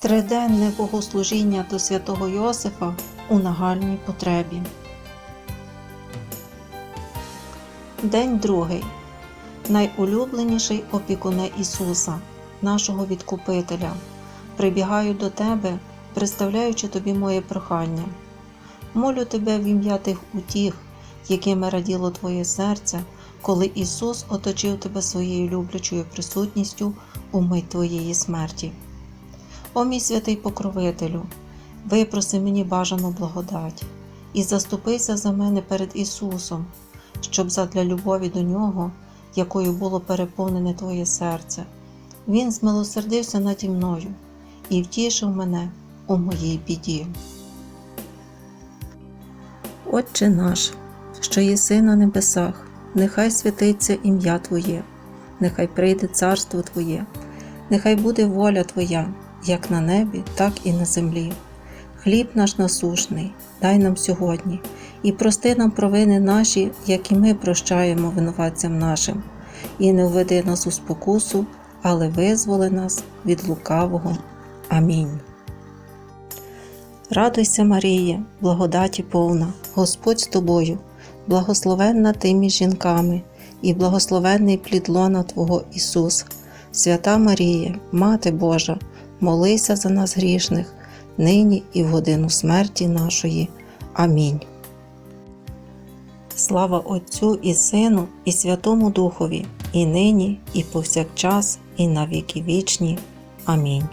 Триденне богослужіння до святого Йосифа у нагальній потребі. День другий. Найулюбленіший опікуне Ісуса, нашого Відкупителя. Прибігаю до Тебе, представляючи Тобі моє прохання. Молю Тебе в ім'я тих утіх, якими раділо Твоє серце, коли Ісус оточив Тебе своєю люблячою присутністю у мить Твоєї смерті. О мій святий покровителю, випроси мені бажану благодать і заступися за мене перед Ісусом, щоб задля любові до Нього, якою було переповнене Твоє серце, Він змилосердився наді мною і втішив мене у моїй біді. Отче наш, що єси на небесах, нехай святиться ім'я Твоє, нехай прийде царство Твоє, нехай буде воля Твоя, як на небі, так і на землі. Хліб наш насушний, дай нам сьогодні, і прости нам провини наші, як і ми прощаємо винуватцям нашим, і не введи нас у спокусу, але визволи нас від лукавого. Амінь. Радуйся, Маріє, благодаті повна, Господь з тобою, благословенна ти між жінками, і благословенний плід лона Твого Ісус. Свята Марія, Мати Божа, молися за нас грішних, нині і в годину смерті нашої. Амінь. Слава Отцю і Сину, і Святому Духові, і нині, і повсякчас, і на віки вічні. Амінь.